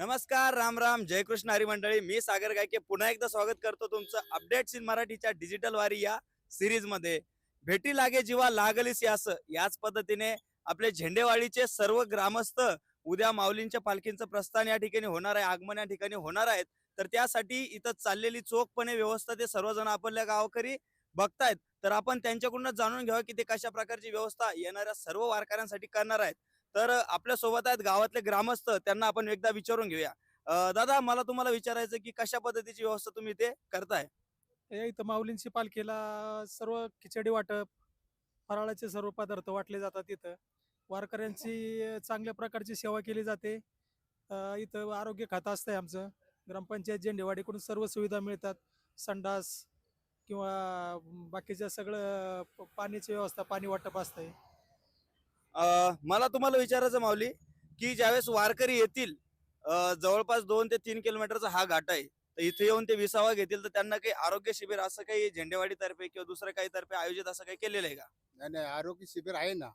नमस्कार राम राम. जय कृष्ण हरी मंडळी. मी सागर गायके. पुन्हा एकदा स्वागत करतो तुमचं अपडेट्स इन मराठीच्या डिजिटल वारी या सिरीजमध्ये. भेटी लागे जीवा लागलीस यास. याच पद्धतीने आपले झेंडेवाडीचे सर्व ग्रामस्थ उद्या माऊलींच्या पालखींचं प्रस्थान या ठिकाणी होणार आहे. आगमन या ठिकाणी होणार आहेत. तर त्यासाठी इथं चाललेली चोखपणे व्यवस्था ते सर्वजण आपल्या गावकरी बघतायत. तर आपण त्यांच्याकडूनच जाणून घ्यावं की ते कशा प्रकारची व्यवस्था येणाऱ्या सर्व वारकऱ्यांसाठी करणार आहेत. तर आपल्यासोबत आहेत गावातले ग्रामस्थ त्यांना आपण एकदा विचारून घेऊया. दादा मला तुम्हाला विचारायचं की कशा पद्धतीची व्यवस्था तुम्ही ते करताय? इथं माऊलींची पालखीला सर्व खिचडी वाटप फराळाचे सर्व पदार्थ वाटले जातात इथं. वारकऱ्यांची चांगल्या प्रकारची सेवा केली जाते. इथं आरोग्य खातं असतंय आमचं. ग्रामपंचायत झेंडेवाडीकडून सर्व सुविधा मिळतात. संडास किंवा बाकीच्या सगळं पाण्याची व्यवस्था पाणी वाटप असतंय. मला तुम्हाला विचारायचं माऊली की ज्यावेळेस वारकरी येतील जवळपास दोन ते तीन किलोमीटरचा हा घाट आहे तर इथे येऊन ते विसावा घेतील तर त्यांना काही आरोग्य शिबिर असं काही झेंडेवाडी तर्फे किंवा दुसरं काही तर्फे आयोजित असं काही केलेलं आहे का? नाही नाही आरोग्य शिबिर आहे ना.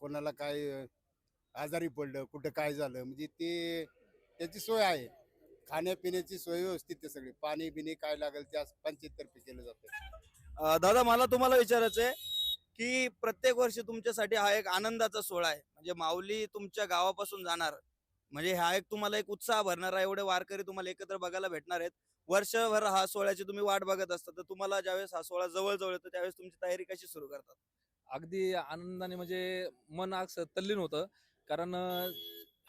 कोणाला काय आजारी पडलं कुठं काय झालं म्हणजे ते त्याची सोय आहे. खाण्यापिण्याची सोय व्यवस्थित आहे सगळी. पाणी बिणी काय लागेल त्या पंचायततर्फे केलं जातं. दादा मला तुम्हाला विचारायचं आहे की प्रत्येक वर्षी तुमच्यासाठी हा एक आनंदाचा सोहळा आहे. म्हणजे माऊली तुमच्या गावापासून जाणार. म्हणजे हा एक तुम्हाला एक उत्साह भरणारा एवढे वारकरी तुम्हाला एकत्र बघायला भेटणार आहेत. वर्षभर हा सोहळ्याची तुम्ही वाट बघत असता तर तुम्हाला ज्यावेळेस हा सोहळा जवळ जवळ येतो त्यावेळेस तुमची तयारी कशी सुरू करतात? अगदी आनंदाने म्हणजे मन असं तल्लीन होतं. कारण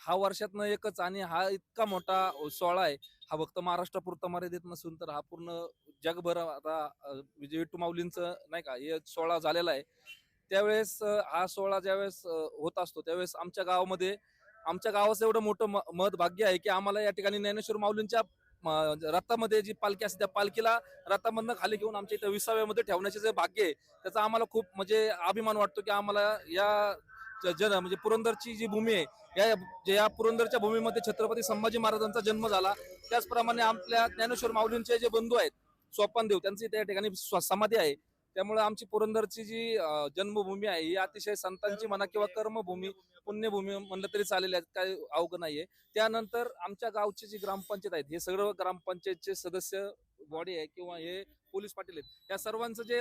हा वर्षातनं एकच आणि हा इतका मोठा सोहळा आहे. हा फक्त महाराष्ट्रापुरता मर्यादित नसून तर हा पूर्ण जगभर आता विजय म्हणजे विठ्ठू माऊलींचं नाही का हे सोहळा झालेला आहे. त्यावेळेस हा सोहळा ज्यावेळेस होत असतो त्यावेळेस आमच्या गावामध्ये आमच्या गावाचं एवढं मोठं मत भाग्य आहे की आम्हाला या ठिकाणी ज्ञानेश्वर माऊलींच्या रथामध्ये जी पालखी असते त्या पालखीला रथामधनं खाली घेऊन आमच्या इथं विसाव्यामध्ये ठेवण्याचे जे भाग्य आहे त्याचा आम्हाला खूप म्हणजे अभिमान वाटतो की आम्हाला या जन म्हणजे पुरंदरची जी भूमी आहे या या पुरंदरच्या भूमीमध्ये छत्रपती संभाजी महाराजांचा जन्म झाला त्याचप्रमाणे आपल्या ज्ञानेश्वर माऊलींचे जे बंधू आहेत सोपान देव त्यांची त्या ठिकाणी समाधी आहे. त्यामुळे आमची पुरंदरची जी जन्मभूमी आहे ही अतिशय संतांची म्हणा किंवा कर्मभूमी पुण्यभूमी म्हणलं तरी चालेल काय अवघड नाहीये. त्यानंतर आमच्या गावची जी ग्रामपंचायत आहेत हे सगळं ग्रामपंचायतचे सदस्य बॉडी आहे किंवा हे पोलीस पाटील आहेत. या सर्वांचं जे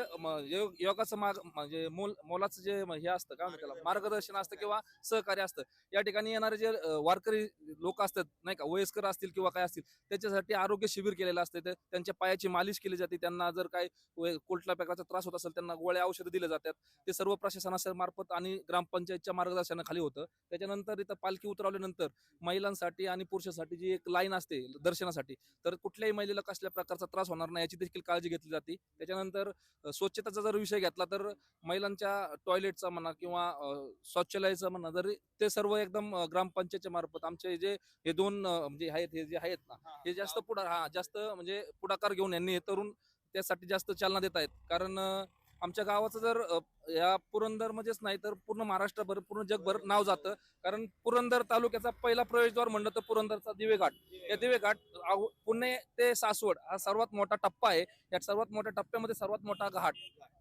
योग- योगाचं मार्ग म्हणजे मोल मोलाचं जे हे असतं काय म्हणतात त्याला मार्गदर्शन असतं किंवा सहकार्य असतं. या ठिकाणी येणारे जे वारकरी लोक असतात नाही का वयस्कर असतील किंवा काय असतील त्याच्यासाठी आरोग्य शिबिर केलेलं असतं. त्यांच्या पायाची मालिश केली जाते. त्यांना जर काय वय- कुठल्या प्रकारचा त्रास होत असेल त्यांना गोळ्या औषधं दिले जातात. ते सर्व प्रशासनाच्या मार्फत आणि ग्रामपंचायतच्या मार्गदर्शनाखाली होतं. त्याच्यानंतर इथं पालखी उतरवल्यानंतर महिलांसाठी आणि पुरुषांसाठी जी एक लाईन असते दर्शनासाठी तर कुठल्याही महिलेला कसल्या प्रकारचा त्रास होणार नाही याची देखील काळजी घेतली जाते. त्याच्यानंतर स्वच्छतेचा जर विषय घेतला तर महिलांच्या टॉयलेटचा म्हणा किंवा शौचालयाचं म्हणा जर ते सर्व एकदम ग्रामपंचायतच्या मार्फत आमचे जे हे दोन म्हणजे आहेत हे जे आहेत ना हे जास्त पुढा हा जास्त म्हणजे पुढाकार घेऊन यांनी हे तरुण त्यासाठी जास्त चालना देत आहेत. कारण आमच्या गावाचं जर या पुरंदर मध्येच नाही तर पूर्ण महाराष्ट्रभर पूर्ण जगभर नाव जातं. कारण पुरंदर तालुक्याचा पहिला प्रवेशद्वार म्हणलं तर पुरंदरचा दिवेघाट. या दिवेघाट पुणे ते सासवड हा सर्वात मोठा टप्पा आहे. या सर्वात मोठ्या टप्प्यामध्ये सर्वात मोठा घाट.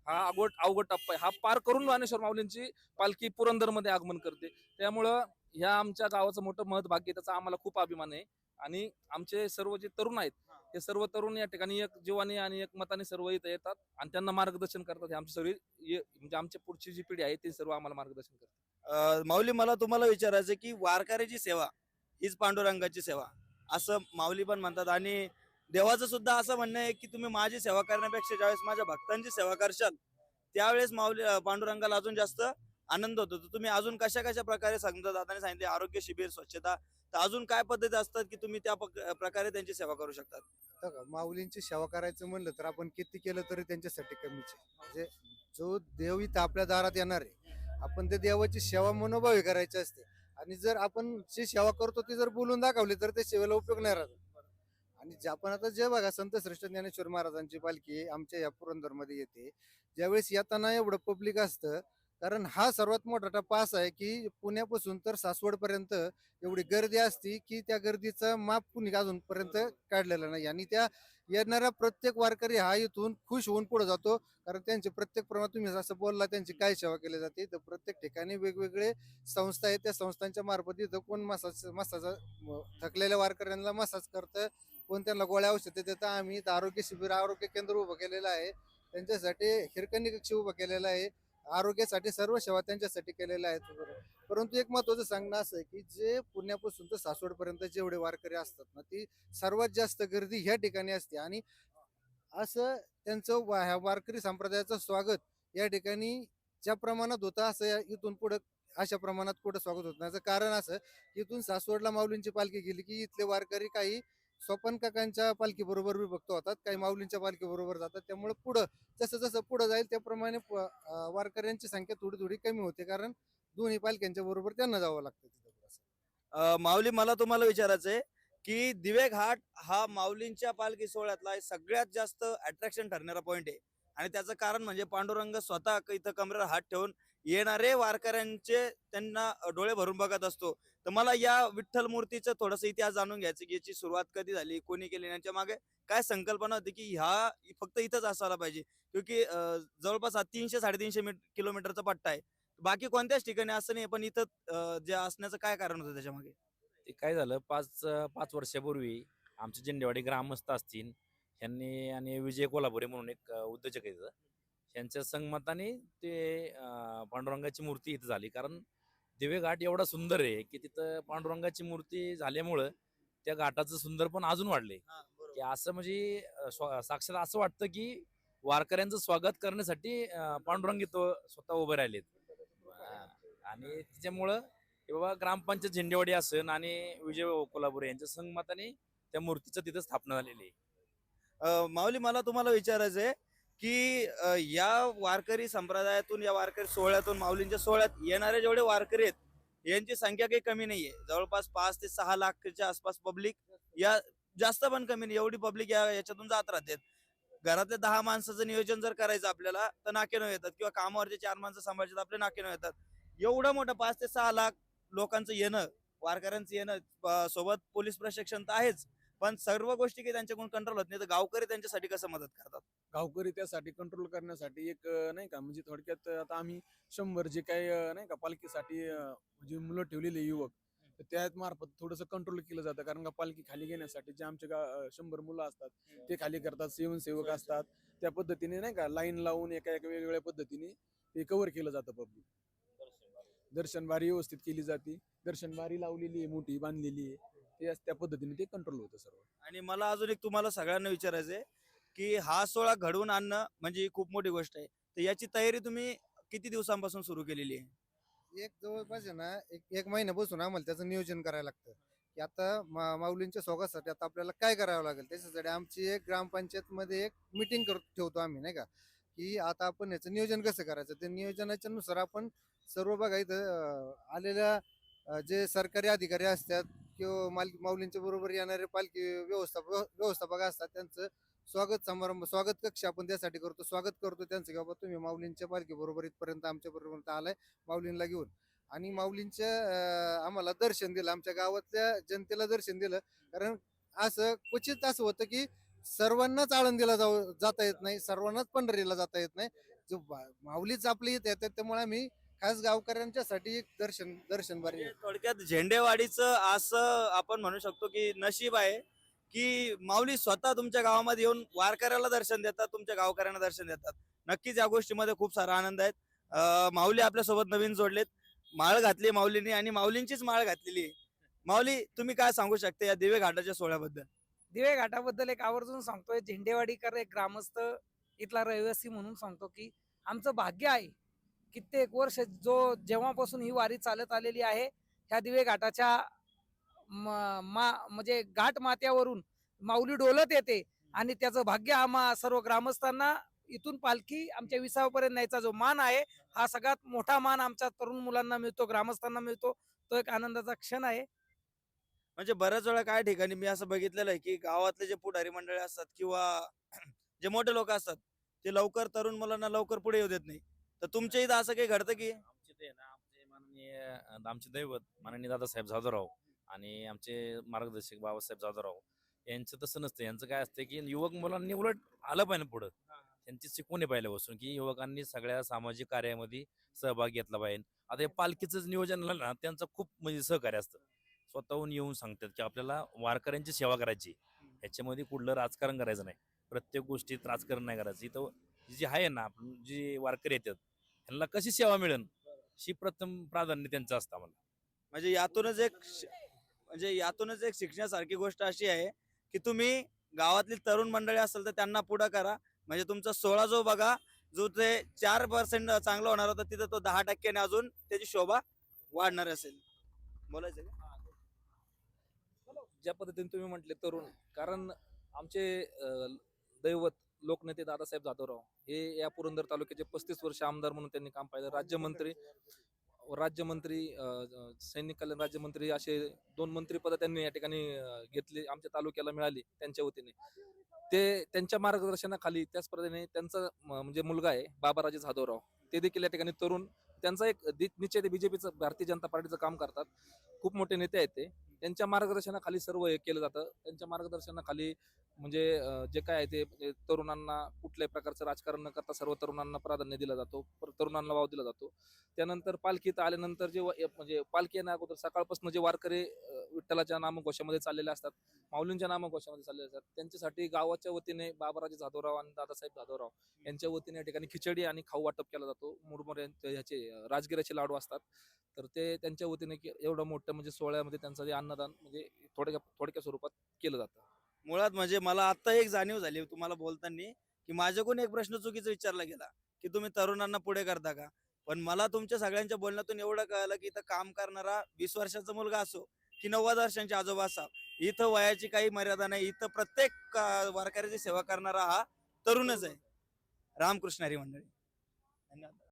हा अवघड अवघड टप्पा आहे. हा पार करून ज्ञानेश्वर माऊलींची पालखी पुरंदरमध्ये आगमन करते. त्यामुळं ह्या आमच्या गावाचं मोठं महत्त्व भाग्य त्याचा आम्हाला खूप अभिमान आहे. आणि आमचे सर्व जे तरुण आहेत हे सर्व तरुण या ठिकाणी एक जीवाने आणि एक मताने सर्व इथं येतात आणि त्यांना मार्गदर्शन करतात. हे आमची सर्व म्हणजे आमच्या पुढची जी पिढी आहे ती सर्व आम्हाला मार्गदर्शन करतात माऊली मला तुम्हाला विचारायचं की वारकऱ्याची सेवा हीच पांडुरंगाची सेवा असं माऊली पण म्हणतात. आणि देवाचं सुद्धा असं म्हणणं आहे की तुम्ही माझी सेवा करण्यापेक्षा ज्यावेळेस माझ्या भक्तांची सेवा करशाल त्यावेळेस माऊली पांडुरंगाला अजून जास्त आनंद होतो. तर तुम्ही अजून कशा कशा प्रकारे समजा दादाने सांगितले आरोग्य शिबिर स्वच्छता तर अजून काय पद्धती असतात की तुम्ही त्या पक- प्रकारे त्यांची सेवा करू शकतात का, माऊलींची सेवा करायचं म्हणलं तर आपण किती केलं तरी त्यांच्यासाठी कमीच आहे. म्हणजे जो देव इथं आपल्या दारात येणार आहे आपण त्या देवाची सेवा मनोभावी करायची असते. आणि जर आपण जी सेवा करतो ती जर बोलून दाखवली तर त्या सेवेला उपयोग नाही राहत. आणि जे आपण आता जे बघा संत श्रेष्ठ ज्ञानेश्वर महाराजांची पालखी आमच्या या पुरंदरमध्ये येते. ज्यावेळेस येताना एवढं पब्लिक असतं कारण हा सर्वात मोठा टप्पा असा आहे की पुण्यापासून तर सासवड पर्यंत एवढी गर्दी असती की त्या गर्दीचं माप कुणी अजूनपर्यंत काढलेलं नाही. आणि त्या येणारा प्रत्येक वारकरी हा इथून खुश होऊन पुढे जातो. कारण त्यांचे प्रत्येक प्रमाणात तुम्ही जसं बोलला त्यांची काय सेवा केली जाते तर प्रत्येक ठिकाणी वेगवेगळे संस्था आहेत. त्या संस्थांच्या मार्फत इथं कोण मसाज मसाज थकलेल्या वारकऱ्यांना मसाज करतं कोण त्यांना गोळ्या औषधे देतं. आम्ही आरोग्य शिबिर आरोग्य केंद्र उभं केलेलं आहे. त्यांच्यासाठी हिरकणी कक्ष उभं केलेलं आहे. आरोग्यासाठी सर्व सेवा त्यांच्यासाठी केलेल्या आहेत परंतु एक महत्वाचं सांगणं असं आहे की जे पुण्यापासून तर सासवडपर्यंत जेवढे वारकरी असतात ना ती सर्वात जास्त गर्दी ह्या ठिकाणी असते. आणि असं त्यांचं वा- ह्या वारकरी संप्रदायाचं स्वागत या ठिकाणी ज्या प्रमाणात होतं असं या- इथून पुढं अशा प्रमाणात कुठं स्वागत होत नाही. कारण असं इथून सासवडला माऊलींची पालखी गेली की इथले वारकरी काही स्वपन काकांच्या पालखी बरोबर विभक्त होतात काही माऊलींच्या पालखी बरोबर जातात. त्यामुळे पुढं जसं जसं पुढं जाईल त्याप्रमाणे वारकऱ्यांची संख्या थोडी थोडी कमी होते. कारण दोन्ही पालख्यांच्या बरोबर त्यांना जावं लागतं तिथं माऊली मला तुम्हाला विचारायचं आहे की दिवे घाट हा माऊलींच्या पालखी सोहळ्यातला सगळ्यात जास्त अट्रॅक्शन ठरणारा पॉईंट आहे. आणि त्याचं कारण म्हणजे पांडुरंग स्वतः इथं कमरेवर हात ठेवून येणारे वारकऱ्यांचे त्यांना डोळे भरून बघत असतो. तर मला या विठ्ठल मूर्तीचं थोडस इतिहास जाणून घ्यायचं की याची सुरुवात कधी झाली कोणी केली यांच्या मागे काय संकल्पना होती की ह्या फक्त इथंच असायला पाहिजे. क्योंकि जवळपास हा तीनशे साडेतीनशे किलोमीटरचा पट्टा आहे. बाकी कोणत्याच ठिकाणी असं नाही पण इथं जे असण्याचं काय कारण होतं त्याच्यामागे? ते काय झालं पाच पाच वर्षापूर्वी आमचे झेंडेवाडी ग्रामस्थ असतील यांनी आणि विजय कोल्हापुरे म्हणून एक उद्योजक आहे यांच्या संगमताने ते पांडुरंगाची मूर्ती इथं झाली. कारण दिवे घाट एवढा सुंदर आहे की तिथं पांडुरंगाची मूर्ती झाल्यामुळं त्या घाटाचं सुंदर पण अजून वाढले की असं म्हणजे साक्षात असं वाटतं की वारकऱ्यांचं स्वागत करण्यासाठी पांडुरंग इथं स्वतः उभे राहिलेत. आणि त्याच्यामुळं हे बाबा ग्रामपंचायत झेंडेवाडी असन आणि विजय कोल्हापुरे यांच्या संगमताने त्या मूर्तीचं तिथं स्थापना झालेली आहे. माऊली मला तुम्हाला विचारायचं आहे की अ, या वारकरी संप्रदायातून या वारकरी सोहळ्यातून माऊलींच्या सोहळ्यात येणारे जेवढे वारकरी आहेत यांची संख्या काही कमी नाहीये. जवळपास पाच ते सहा लाखच्या आसपास पब्लिक या जास्त पण कमी नाही एवढी पब्लिक या याच्यातून जात राहते. घरातल्या दहा माणसाचं नियोजन जर करायचं आपल्याला तर नाकेनं येतात. किंवा कामावरचे चार माणसं सांभाळतात आपले नाकेनं येतात. एवढं मोठं पाच ते सहा लाख लोकांचं येणं वारकऱ्यांचं येणं अ, सोबत पोलीस प्रशिक्षण तर आहेच. पण सर्व गोष्टी काही त्यांच्याकडून कंट्रोल होत नाही तर गावकरी त्यांच्यासाठी कसं मदत करतात? गावकरी त्यासाठी कंट्रोल करण्यासाठी एक नाही का म्हणजे थोडक्यात आता आम्ही शंभर जे काही नाही का पालखीसाठी म्हणजे मुलं ठेवलेले युवक तर त्या मार्फत थोडंसं कंट्रोल केलं जातं. कारण का पालखी खाली घेण्यासाठी जे आमचे गा शंभर मुलं असतात ते खाली करतात सेवक असतात. त्या पद्धतीने नाही का लाईन लावून एका एका वेगवेगळ्या पद्धतीने ते कव्हर केलं जातं पब्लिक दर्शन बारी. व्यवस्थित केली जाते. दर्शन बारी लावलेली आहे मोठी बांधलेली आहे. ते त्या पद्धतीने ते कंट्रोल होतं सर्व. आणि मला अजून एक तुम्हाला सगळ्यांना विचारायचंय की हा सोहळा घडवून आणणं म्हणजे खूप मोठी गोष्ट आहे. तर याची तयारी तुम्ही किती दिवसांपासून सुरू केलेली आहे? एक जवळपास आहे ना एक एक महिन्यापासून आम्हाला त्याचं नियोजन करायला लागतं. की आता मा- माऊलींच्या स्वागतासाठी आता आपल्याला काय करावं लागेल त्याच्यासाठी आमची एक ग्रामपंचायतमध्ये एक मिटिंग कर ठेवतो आम्ही नाही का? की आता आपण याचं नियोजन कसं करायचं? ते नियोजनाच्या नुसार आपण सर्व बघा इथं आलेल्या जे सरकारी अधिकारी असतात किंवा माल माऊलींच्या बरोबर येणारे पालखी व्यवस्थापक व्यवस्थापक असतात त्यांचं स्वागत समारंभ स्वागत कक्ष आपण त्यासाठी करतो. स्वागत करतो त्यांचं की बाबा तुम्ही माऊलींच्या पालखी बरोबर इथपर्यंत आमच्या बरोबर आलाय माऊलींना घेऊन. आणि माऊलींच्या आम्हाला दर्शन दिलं आमच्या गावातल्या जनतेला दर्शन दिलं. कारण असं क्वचित असं होतं की सर्वांनाच आळंदीला जाऊ जाता येत नाही सर्वांनाच पंढरीला जाता येत नाही. जो माऊलीच आपली येत येतात त्यामुळे आम्ही खास गावकऱ्यांच्यासाठी एक दर्शन दर्शन बारी म्हणजे थोडक्यात झेंडेवाडीचं असं आपण म्हणू शकतो की नशीब आहे. की माऊली स्वतः तुमच्या गावामध्ये येऊन वारकऱ्याला दर्शन देतात तुमच्या गावकऱ्यांना दर्शन देतात. नक्कीच या गोष्टीमध्ये खूप सारा आनंद आहेत माऊली आपल्यासोबत नवीन जोडलेत. माळ घातली माऊलीने आणि माऊलींचीच माळ घातलेली आहे. माऊली तुम्ही काय सांगू शकता या दिवे घाटाच्या सोहळ्याबद्दल? दिवे घाटाबद्दल एक आवर्जून सांगतोय. झेंडेवाडीकर एक ग्रामस्थ इथला रहिवासी म्हणून सांगतो की आमचं भाग्य आहे कित्येक वर्ष जो जेव्हापासून ही वारी चालत आलेली आहे ह्या दिवे घाटाच्या म- मा म्हणजे घाट माथ्यावरून माऊली डोलत येते आणि त्याचं भाग्य आम्हा सर्व ग्रामस्थांना इथून पालखी आमच्या विसावापर्यंत न्यायचा जो मान आहे हा सगळ्यात मोठा मान आमच्या तरुण मुलांना मिळतो ग्रामस्थांना मिळतो. तो एक आनंदाचा क्षण आहे. म्हणजे बऱ्याच वेळा काय ठिकाणी मी असं बघितलेलं आहे की गावातले जे पुढारी मंडळी असतात किंवा जे मोठे लोक असतात ते लवकर तरुण मुलांना लवकर पुढे येऊ देत नाही. तर तुमच्या इथं असं काही घडतं की? आमचे ते ना आमचे माननीय आमचे दैवत माननीय दादासाहेब जाधवराव आणि आमचे मार्गदर्शक बाबासाहेब जाधवराव यांचं तसं नसतं. यांचं काय असतं की युवक मुलांनी उलट आलं पाहिजे पुढं. त्यांची शिकवणी पहिल्यापासून की युवकांनी सगळ्या सामाजिक कार्यामध्ये सहभाग घेतला पाहिजे. आता हे पालखीचं नियोजन झालं ना त्यांचं खूप म्हणजे सहकार्य असतं. स्वतःहून येऊन सांगतात की आपल्याला वारकऱ्यांची सेवा करायची ह्याच्यामध्ये कुठलं राजकारण करायचं नाही. प्रत्येक गोष्टीत राजकारण नाही करायचं. इथं जी आहे ना आपण जी वारकरी येतात त्यांना कशी सेवा मिळेल? ही प्रथम प्राधान्य त्यांचं असतं आम्हाला. म्हणजे यातूनच एक म्हणजे यातूनच एक शिक्षणासारखी गोष्ट अशी आहे की तुम्ही गावातली तरुण मंडळी असेल तर त्यांना पुढं करा. म्हणजे तुमचा सोळा जो बघा जो ते चार पर्सेंट चांगला होणार होता तिथं तो दहा टक्क्याने अजून त्याची शोभा वाढणार असेल. बोलायचं का? ज्या पद्धतीने तुम्ही म्हटले तरुण कारण आमचे अं, दैवत लोकनेते दादासाहेब जाधवराव हे या पुरंदर तालुक्याचे पस्तीस वर्ष आमदार म्हणून त्यांनी काम पाहिलं. राज्यमंत्री राज्यमंत्री सैनिक कल्याण राज्यमंत्री असे दोन मंत्रीपद त्यांनी या ठिकाणी घेतली आमच्या तालुक्याला मिळाली त्यांच्या वतीने. ते त्यांच्या मार्गदर्शनाखाली त्याच पद्धतीने त्यांचा म्हणजे मुलगा आहे बाबाराजे जाधवराव. ते देखील या ठिकाणी तरुण त्यांचा एक निश्चय ते बीजेपीचं भारतीय जनता पार्टीचं काम करतात. खूप मोठे नेते आहेत ते. त्यांच्या मार्गदर्शनाखाली सर्व हे केलं जातं. त्यांच्या मार्गदर्शनाखाली म्हणजे जे काय आहे ते म्हणजे तरुणांना कुठल्याही प्रकारचं राजकारण न करता सर्व तरुणांना प्राधान्य दिलं जातो. तरुणांना वाव दिला जातो. त्यानंतर पालखीत आल्यानंतर जे व- म्हणजे पालखी येण्या अगोदर सकाळपासून जे वारकरी विठ्ठलाच्या नामघोषामध्ये चाललेले असतात माऊलींच्या नामघोषामध्ये चाललेले असतात त्यांच्यासाठी गावाच्या वतीने बाबाराजे जाधवराव आणि दादासाहेब जाधवराव यांच्या वतीने या ठिकाणी खिचडी आणि खाऊ वाटप केला जातो. मुरमुर ह्याचे राजगिराचे लाडू असतात. तर ते त्यांच्या वतीने एवढं मोठं म्हणजे सोहळ्यामध्ये त्यांचं जे अन्न अन्नदान म्हणजे थोडक्या थोडक्या स्वरूपात केलं जातं. मुळात म्हणजे मला आता एक जाणीव झाली तुम्हाला बोलताना की माझ्याकडून एक प्रश्न चुकीचा विचारला गेला की तुम्ही तरुणांना पुढे करता का? पण मला तुमच्या सगळ्यांच्या बोलण्यातून एवढं कळलं की इथं काम करणारा वीस वर्षाचा मुलगा असो की नव्वद वर्षांचे आजोबा असा इथं वयाची काही मर्यादा नाही इथं प्रत्येक वारकऱ्याची सेवा करणारा हा तरुणच आहे. रामकृष्ण हरी मंडळी. धन्यवाद.